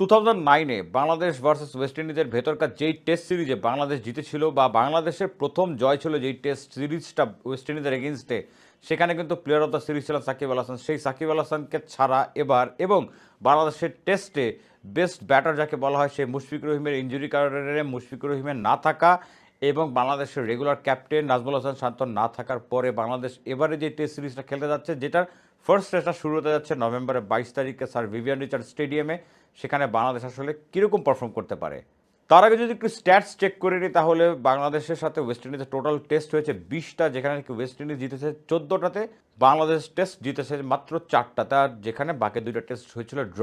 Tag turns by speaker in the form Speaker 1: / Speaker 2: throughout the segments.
Speaker 1: Two thousand নাইনে Bangladesh versus West ইন্ডিজের ভেতরকার যেই টেস্ট সিরিজে বাংলাদেশ জিতেছিল বা বাংলাদেশের প্রথম জয় ছিল যেই টেস্ট সিরিজটা ওয়েস্ট ইন্ডিজের এগেনস্টে সেখানে কিন্তু প্লেয়ার অফ দ্য সিরিজ ছিলেন সাকিব আল হাসান। সেই সাকিব আল হাসানকে ছাড়া এবার এবং বাংলাদেশের টেস্টে বেস্ট ব্যাটার যাকে বলা হয় সেই মুশফিকুর রহিমের ইঞ্জুরি কারণে মুশফিকুর রহিমের না থাকা এবং বাংলাদেশের রেগুলার ক্যাপ্টেন নাজমুল হাসান শান্তন না থাকার পরে বাংলাদেশ এবারে যে টেস্ট সিরিজটা খেলতে যাচ্ছে, যেটার ফার্স্ট টেস্টটা শুরু হতে যাচ্ছে নভেম্বরের বাইশ তারিখে, স্যার ভিভিয়ান রিচার্ড স্টেডিয়ামে। সেখানে বাংলাদেশ আসলে কীরকম পারফর্ম করতে পারে? তার আগে যদি একটু স্ট্যাটস চেক করে নিই তাহলে বাংলাদেশের সাথে ওয়েস্ট ইন্ডিজের টোটাল টেস্ট হয়েছে বিশটা, যেখানে নাকি ওয়েস্ট ইন্ডিজ জিতেছে চোদ্দোটাতে। বাংলাদেশ টেস্ট জিতেছে মাত্র চারটা তার যেখানে বাকি দুইটা টেস্ট হয়েছিল ড্র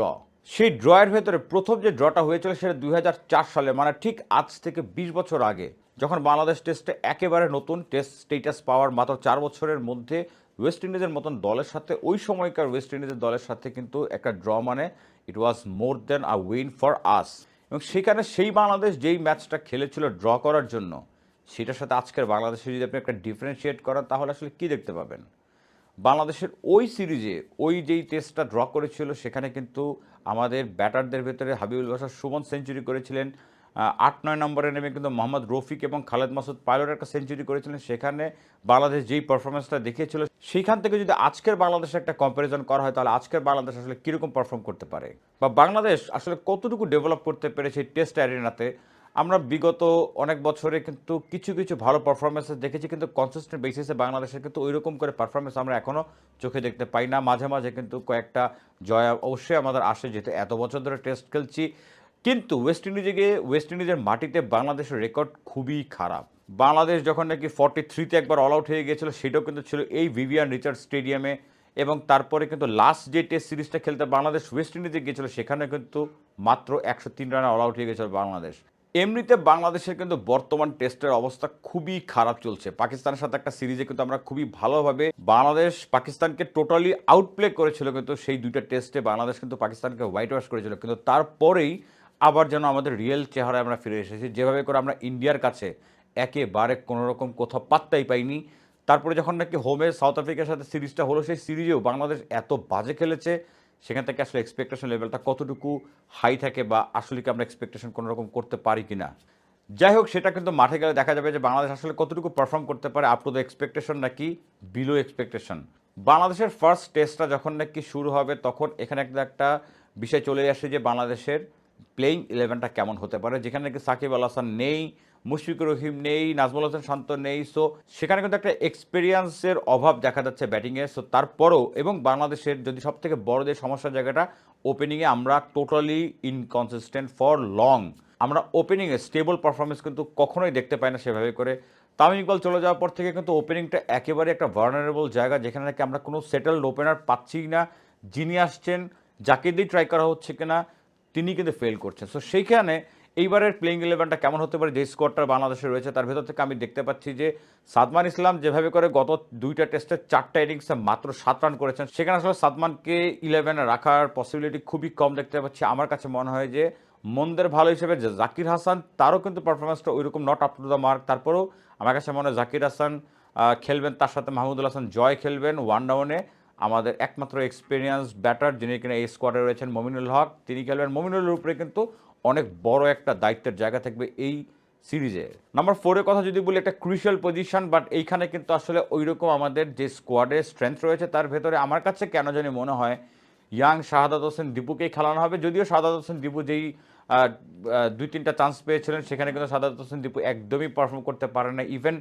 Speaker 1: সেই ড্রয়ের ভেতরে প্রথম যে ড্রটা হয়েছিল সেটা দুই হাজার চার সালে মানে ঠিক আজ থেকে বিশ বছর আগে, যখন বাংলাদেশ টেস্টে একেবারে নতুন টেস্ট স্টেটাস পাওয়ার মাত্র চার বছরের মধ্যে ওয়েস্ট ইন্ডিজের মতন দলের সাথে, ওই সময়কার ওয়েস্ট ইন্ডিজের দলের সাথে কিন্তু একটা ড্র মানে ইট ওয়াজ মোর দেন আ উইন ফর আস এবং সেখানে সেই বাংলাদেশ যেই ম্যাচটা খেলেছিল ড্র করার জন্য, সেটার সাথে আজকের বাংলাদেশে যদি আপনি একটা ডিফারেন্সিয়েট করেন, তাহলে আসলে কী দেখতে পাবেন? বাংলাদেশের ওই সিরিজে ওই যেই টেস্টটা ড্র করেছিল, সেখানে কিন্তু আমাদের ব্যাটারদের ভেতরে হাবিবুল বাসার সুমন সেঞ্চুরি করেছিলেন। আট, নয় নম্বরে নেমে কিন্তু মোহাম্মদ রফিক এবং খালেদ মাসুদ পাইলট একটা সেঞ্চুরি করেছিলেন। সেখানে বাংলাদেশ যেই পারফরমেন্সটা দেখিয়েছিল, সেইখান থেকে যদি আজকের বাংলাদেশের একটা কম্প্যারিজন করা হয়, তাহলে আজকের বাংলাদেশ আসলে কীরকম পারফর্ম করতে পারে? বা বাংলাদেশ আসলে কতটুকু ডেভেলপ করতে পেরেছে টেস্ট অ্যারিনাতে আমরা বিগত অনেক বছরে কিন্তু কিছু কিছু ভালো পারফরমেন্সেস দেখেছি, কিন্তু কনসিস্টেন্ট বেসিসে বাংলাদেশের কিন্তু ওই রকম করে পারফরমেন্স আমরা এখনও চোখে দেখতে পাই না। মাঝে মাঝে কিন্তু কয়েকটা জয় অবশ্যই আমাদের আসে, যেহেতু এত বছর ধরে টেস্ট খেলছি। কিন্তু ওয়েস্ট ইন্ডিজে গিয়ে ওয়েস্ট ইন্ডিজের মাটিতে বাংলাদেশের রেকর্ড খুবই খারাপ। বাংলাদেশ যখন নাকি ফর্টি থ্রিতে একবার অল আউট হয়ে গিয়েছিল, সেটাও কিন্তু ছিল এই ভিভিয়ান রিচার্ড স্টেডিয়ামে এবং তারপরে কিন্তু লাস্ট যে টেস্ট সিরিজটা খেলতে বাংলাদেশ ওয়েস্ট ইন্ডিজে গিয়েছিল সেখানে কিন্তু মাত্র একশো তিন রানে অল আউট হয়ে গেছিল বাংলাদেশ। এমনিতে বাংলাদেশের কিন্তু বর্তমান টেস্টের অবস্থা খুবই খারাপ চলছে। পাকিস্তানের সাথে একটা সিরিজে কিন্তু আমরা খুবই ভালোভাবে বাংলাদেশ পাকিস্তানকে টোটালি আউটপ্লে করেছিল কিন্তু সেই দুইটা টেস্টে বাংলাদেশ কিন্তু পাকিস্তানকে হোয়াইট ওয়াশ করেছিল। কিন্তু তারপরেই আবার যেন আমাদের রিয়েল চেহারায় আমরা ফিরে এসেছি। যেভাবে করে আমরা ইন্ডিয়ার কাছে একেবারে কোনোরকম কোথাও পাত্তাই পাইনি। তারপরে যখন নাকি হোমে সাউথ আফ্রিকার সাথে সিরিজটা হলো, সেই সিরিজেও বাংলাদেশ এত বাজে খেলেছে, সেখান থেকে আসলে এক্সপেকটেশন লেভেলটা কতটুকু হাই থাকে বা আসলে কি আমরা এক্সপেকটেশন কোনোরকম করতে পারি কি না যাই হোক, সেটা কিন্তু মাঠে গেলে দেখা যাবে যে বাংলাদেশ আসলে কতটুকু পারফর্ম করতে পারে আপ টু দ্য এক্সপেকটেশন নাকি বিলো এক্সপেকটেশন বাংলাদেশের ফার্স্ট টেস্টটা যখন নাকি শুরু হবে, তখন এখানে একটা একটা বিষয় চলে আসে যে বাংলাদেশের প্লেইং ইলেভেনটা কেমন হতে পারে? যেখানে নাকি সাকিব আল হাসান নেই, মুশফিকুর রহিম নেই, নাজমুল হাসান শান্ত নেই। সো সেখানে কিন্তু একটা এক্সপিরিয়েন্সের অভাব দেখা যাচ্ছে ব্যাটিংয়ে সো তারপরও এবং বাংলাদেশের যদি সব থেকে বড় যে সমস্যার জায়গাটা ওপেনিংয়ে আমরা টোটালি ইনকনসিস্টেন্ট ফর লং আমরা ওপেনিংয়ে স্টেবল পারফরমেন্স কিন্তু কখনোই দেখতে পাই না সেভাবে করে। তামিম ইকবাল চলে যাওয়ার পর থেকে কিন্তু ওপেনিংটা একেবারে একটা ভার্নারেবল জায়গা, যেখানে নাকি আমরা কোনো সেটেলড ওপেনার পাচ্ছি না। যিনি আসছেন, যাকে দিয়ে ট্রাই করা হচ্ছে কিনা তিনি কিন্তু ফেল করছেন। সো সেইখানে এইবারের প্লেইং ইলেভেনটা কেমন হতে পারে, যে স্কোয়াডটা বাংলাদেশে রয়েছে, তার ভেতর থেকে আমি দেখতে পাচ্ছি যে সাদমান ইসলাম যেভাবে করে গত দুইটা টেস্টে চারটা ইনিংসে মাত্র সাত রান করেছেন, সেখানে আসলে সাদমানকে ইলেভেনে রাখার পসিবিলিটি খুবই কম দেখতে পাচ্ছি। আমার কাছে মনে হয় যে মন্দের ভালো হিসেবে জাকির হাসান, তারও কিন্তু পারফরমেন্সটা ওইরকম not up to the mark তারপরেও আমার কাছে মনে হয় জাকির হাসান খেলবেন, তার সাথে মাহমুদুল হাসান জয় খেলবেন ওয়ান ডাউনে আমাদের একমাত্র এক্সপিরিয়েন্স ব্যাটার যিনি কিনা এই স্কোয়াডে রয়েছেন মমিনুল হক। তিনি খেলবেন মমিনুলের উপরে কিন্তু অনেক বড় একটা দায়িত্বের জায়গা থাকবে এই সিরিজে নাম্বার ফোরের কথা যদি বলি, একটা ক্রুশিয়াল পজিশন বাট এইখানে কিন্তু আসলে ওইরকম আমাদের যে স্কোয়াডের স্ট্রেংথ রয়েছে, তার ভেতরে আমার কাছে কেন জানি মনে হয় ইয়াং শাহাদাত হোসেন দীপুকেই খেলানো হবে। যদিও শাহাদাত হোসেন দীপু যেই দুই তিনটা চান্স পেয়েছিলেন, সেখানে কিন্তু শাহাদাত হোসেন দীপু একদমই পারফর্ম করতে পারে না ইভেন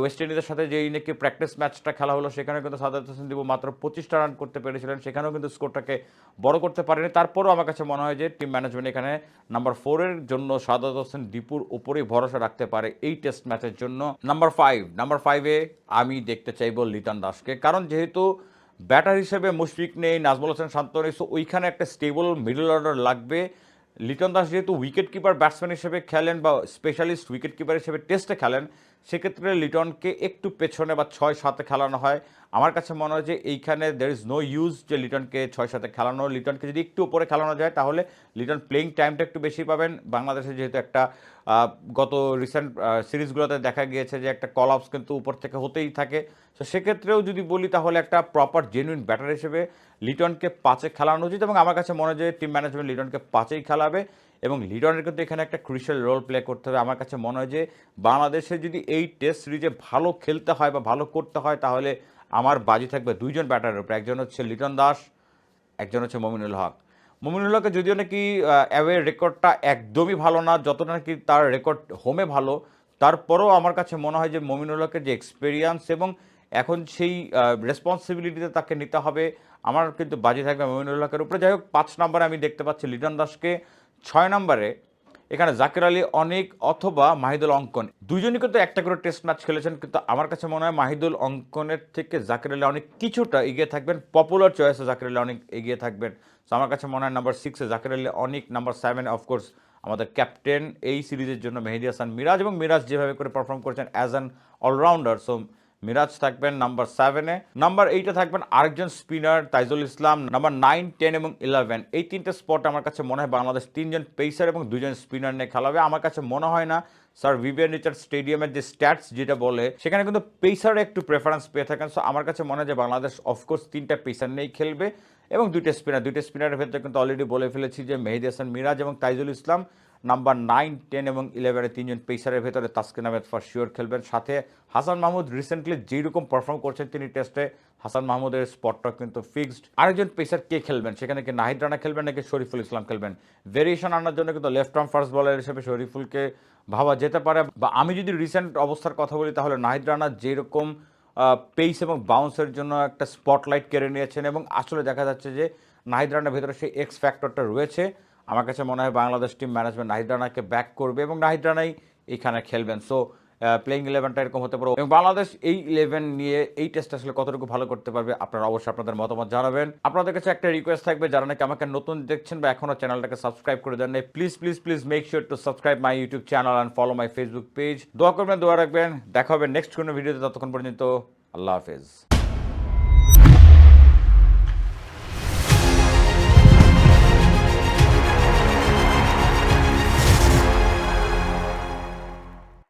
Speaker 1: ওয়েস্ট ইন্ডিজের সাথে যেই নাকি প্র্যাকটিস ম্যাচটা খেলা হলো সেখানে কিন্তু সাদাত হোসেন দীপু মাত্র পঁচিশটা রান করতে পেরেছিলেন। সেখানেও কিন্তু স্কোরটাকে বড় করতে পারেনি। তারপরও আমার কাছে মনে হয় যে টিম ম্যানেজমেন্ট এখানে নাম্বার ফোরের জন্য সাদাত হোসেন দীপুর উপরেই ভরসা রাখতে পারে এই টেস্ট ম্যাচের জন্য। নাম্বার ফাইভ নাম্বার ফাইভে আমি দেখতে চাইব লিটন দাসকে। কারণ যেহেতু ব্যাটার হিসেবে মুশফিক নেই, নাজমুল হোসেন শান্ত নেই সো ওইখানে একটা স্টেবল মিডল অর্ডার লাগবে। লিটন দাস যেহেতু উইকেট কিপার ব্যাটসম্যান হিসেবে খেলেন বা স্পেশালিস্ট উইকেট কিপার হিসেবে টেস্টে খেলেন, সেক্ষেত্রে লিটনকে একটু পেছনে বা ছয় সাতে খেলানো হয়। আমার কাছে মনে হয় যে এইখানে দের ইজ নো ইউজ যে লিটনকে ছয় সাথে খেলানো, লিটনকে যদি একটু উপরে খেলানো যায় তাহলে লিটন প্লেইং টাইমটা একটু বেশি পাবেন। বাংলাদেশে যেহেতু একটা গত রিসেন্ট সিরিজগুলোতে দেখা গিয়েছে যে একটা কল আপস কিন্তু উপর থেকে হতেই থাকে। তো সেক্ষেত্রেও যদি বলি তাহলে একটা প্রপার জেনুইন ব্যাটার হিসেবে লিটনকে পাঁচে খেলানো উচিত এবং আমার কাছে মনে হয় যে টিম ম্যানেজমেন্ট লিটনকে পাঁচেই খেলাবে এবং লিটনের কিন্তু এখানে একটা ক্রুশিয়াল রোল প্লে করতে হবে। আমার কাছে মনে হয় যে বাংলাদেশে যদি এই টেস্ট সিরিজে ভালো খেলতে হয় বা ভালো করতে হয় তাহলে আমার বাজি থাকবে দুইজন ব্যাটারের উপরে, একজন হচ্ছে লিটন দাস, একজন হচ্ছে মমিনুল হক। মমিনুল হকের যদিও নাকি অ্যাওয়ে রেকর্ডটা একদমই ভালো না, যতটা নাকি তার রেকর্ড হোমে ভালো, তারপরেও আমার কাছে মনে হয় যে মমিনুল হকের যে এক্সপিরিয়েন্স এবং এখন সেই রেসপন্সিবিলিটিতে তাকে নিতে হবে, আমার কিন্তু বাজি থাকবে মমিনুল হকের উপরে। যাই হোক, পাঁচ নম্বরে আমি দেখতে পাচ্ছি লিটন দাসকে, ছয় নম্বরে এখানে জাকির আলী, অনেক অথবা মাহিদুল অঙ্কন। দুইজনই কিন্তু একটা করে টেস্ট ম্যাচ খেলেছেন, কিন্তু আমার কাছে মনে হয় মাহিদুল অঙ্কনের থেকে জাকির আলী অনেক কিছুটা এগিয়ে থাকবেন। পপুলার চয়েসে জাকির আলী অনেক এগিয়ে থাকবেন। তো আমার কাছে মনে হয় নাম্বার সিক্সে জাকির আলী, অনেক নাম্বার সেভেন অফকোর্স আমাদের ক্যাপ্টেন এই সিরিজের জন্য মেহেদি হাসান, মিরাজ এবং মিরাজ যেভাবে করে পারফর্ম করেছেন as an all-rounder so Miraz থাকবেন নাম্বার সেভেনে নাম্বার এইটে থাকবেন আরেকজন spinner Taijul Islam. Number nine ten এবং ইলেভেন এই তিনটে স্পট আমার কাছে মনে হয় বাংলাদেশ তিনজন পেসার এবং দুজন স্পিনার নিয়ে খেলাবে। আমার কাছে মনে হয় না স্যার ভিভিয়ান রিচার্ড স্টেডিয়ামের যে স্ট্যাটস যেটা বলে, সেখানে কিন্তু পেসারে একটু প্রেফারেন্স পেয়ে থাকেন। সো আমার কাছে মনে হয় যে বাংলাদেশ অফকোর্স তিনটা পেসার নিয়েই খেলবে এবং দুইটা স্পিনার দুইটা স্পিনারের ভেতরে কিন্তু অলরেডি বলে ফেলেছি যে মেহেদি হাসান মিরাজ এবং Taijul Islam. Number nine, ten এবং ইলেভেনের তিনজন পেসারের ভেতরে তাসকিন আহমেদ ফর শিওর খেলবেন। সাথে হাসান মাহমুদ রিসেন্টলি যেরকম পারফর্ম করছেন তিনি টেস্টে হাসান মাহমুদের স্পটটা কিন্তু ফিক্সড আরেকজন পেসার কে খেলবেন? সেখানে কি নাহিদ রানা খেলবেন নাকি শরীফুল ইসলাম খেলবেন? ভেরিয়েশন আনার জন্য কিন্তু লেফট আর্ম ফার্স্ট বলার হিসেবে শরীফুলকে ভাবা যেতে পারে। বা আমি যদি রিসেন্ট অবস্থার কথা বলি, তাহলে নাহিদ রানা যেরকম পেস এবং বাউন্সের জন্য একটা স্পটলাইট কেড়ে নিয়েছেন এবং আসলে দেখা যাচ্ছে যে নাহিদ রানার ভেতরে সেই এক্স ফ্যাক্টরটা রয়েছে। আমার কাছে মনে হয় বাংলাদেশ টিম ম্যানেজমেন্ট নাহিদ রানাকে ব্যাক করবে এবং নাহিদ রানাই এইখানে খেলবেন। সো প্লেইং ইলেভেনটা এরকম হতে পারে। এবং বাংলাদেশ এই ইলেভেন নিয়ে এই টেস্ট আসলে কতটুকু ভালো করতে পারবে আপনারা অবশ্যই আপনাদের মতামত জানাবেন। আপনাদের কাছে একটা রিকোয়েস্ট থাকবে যারা নাকি আমাকে নতুন দেখছেন বা এখনও চ্যানেলটাকে সাবস্ক্রাইব করে দেন please please please make sure to subscribe my YouTube channel and follow my Facebook page দোয়া করবেন, দোয়া রাখবেন। দেখা হবে নেক্সট কোনো ভিডিওতে ততক্ষণ পর্যন্ত আল্লাহ হাফেজ।